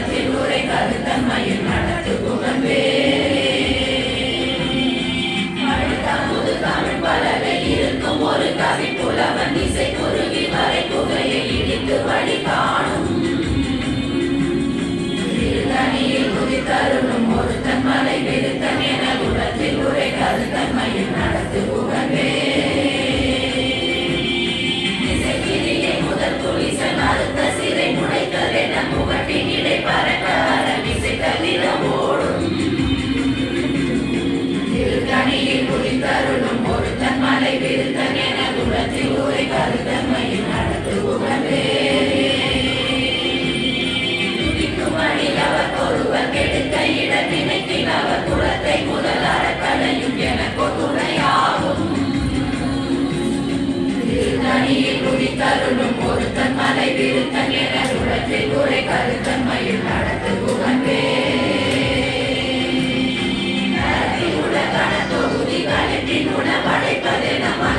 உலகத்தில் உரைக்காது தன்மையில் நடத்து புகழ்வேரே அடுத்த புது தமிழ் பலகை இருக்கும் ஒரு கவி புலவன் இசை குருவி வரை புகையை இடித்து தன் மலை விருத்தன் என உலகத்தில் உரைக்காது தன்மையில் நடத்து புகழ் தருளும் ஒருத்தன் மலை விருத்தன் என உலகில் உரை கருத்தன் மயில் நடத்து புகழ்வே உலகான தொகுதி கலத்தின் உணவடைப்பதே நம்ம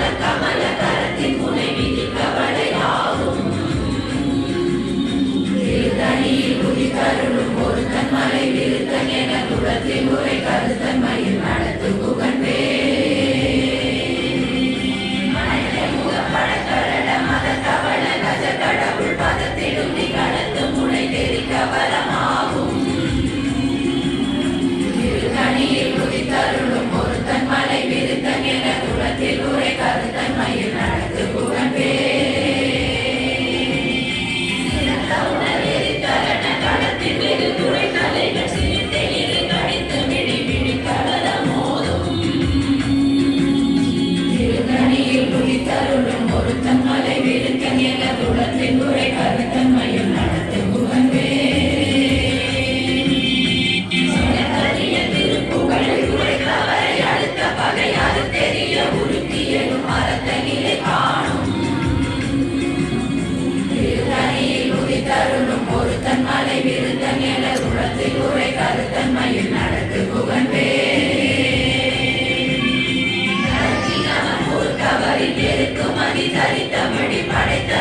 தரி தமிழி படைத்த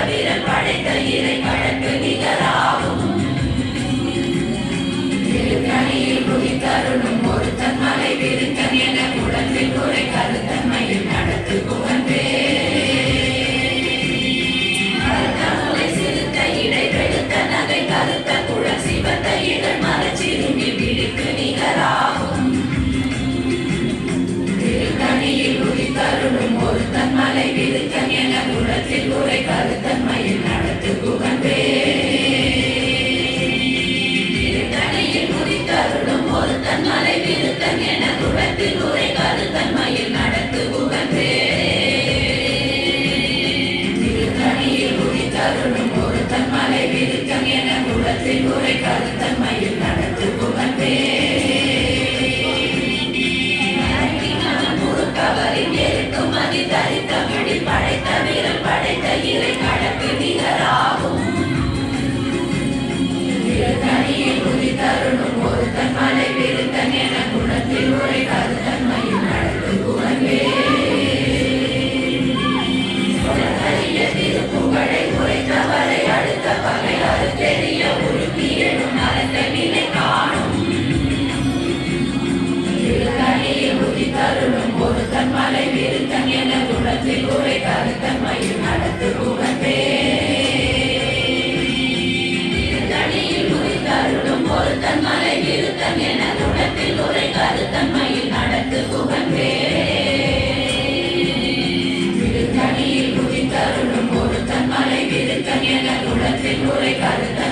உலகத்தில் உரை மலை விருந்தன் என குணத்தில் உரை கருத தவறாது தன்மையில் நடத்து புகன்றே விழுத்தனியில் குதித்தருளும் ஒரு தன்மலை விழுத்தன் என குளத்தில் உரை கருத்த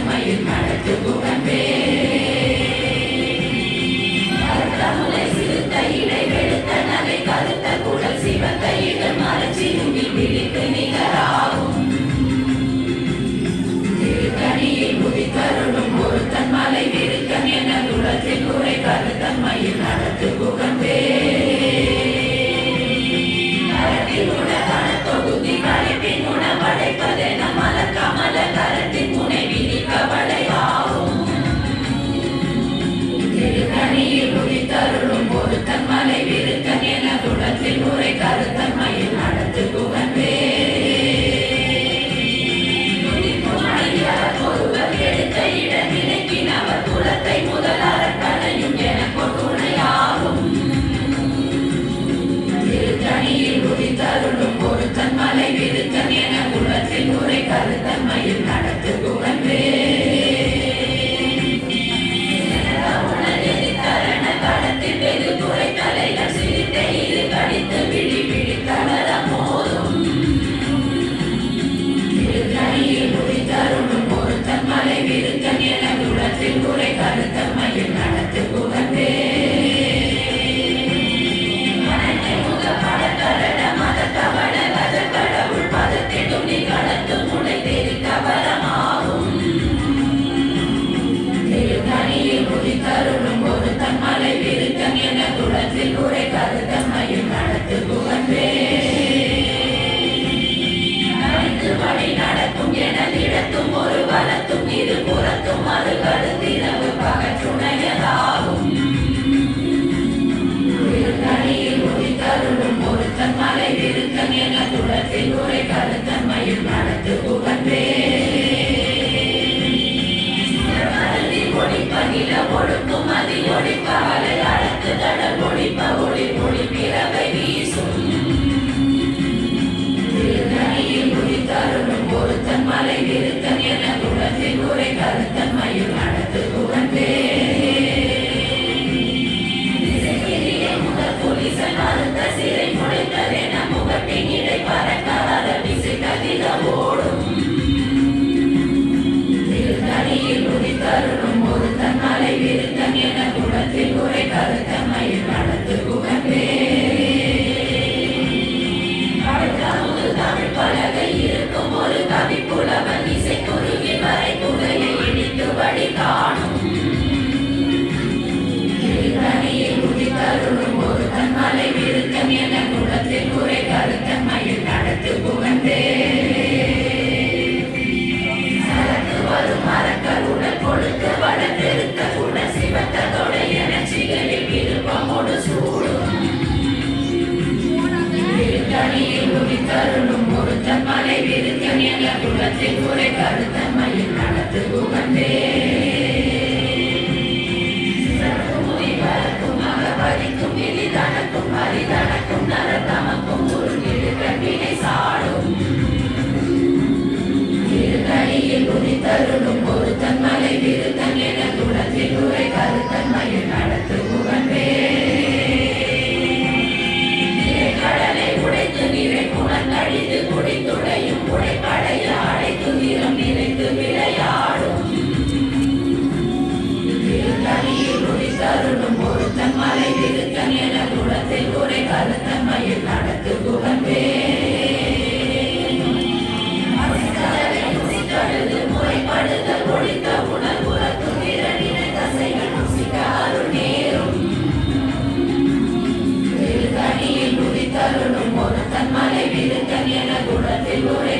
maybe வாழ்த்தும் அது கருத்தினவு பகற்றுணையதாகும் இருத்தணியில் உதித்தருளும் ஒருத்தன் மலை விருத்தன் என துளத்தில் உரை கருத்தன் மயில் நடத்து வீசும் இருத்தணியில் உதித்தருளும் ஒருத்தன் மலை விருத்தன் என Amen. Señor.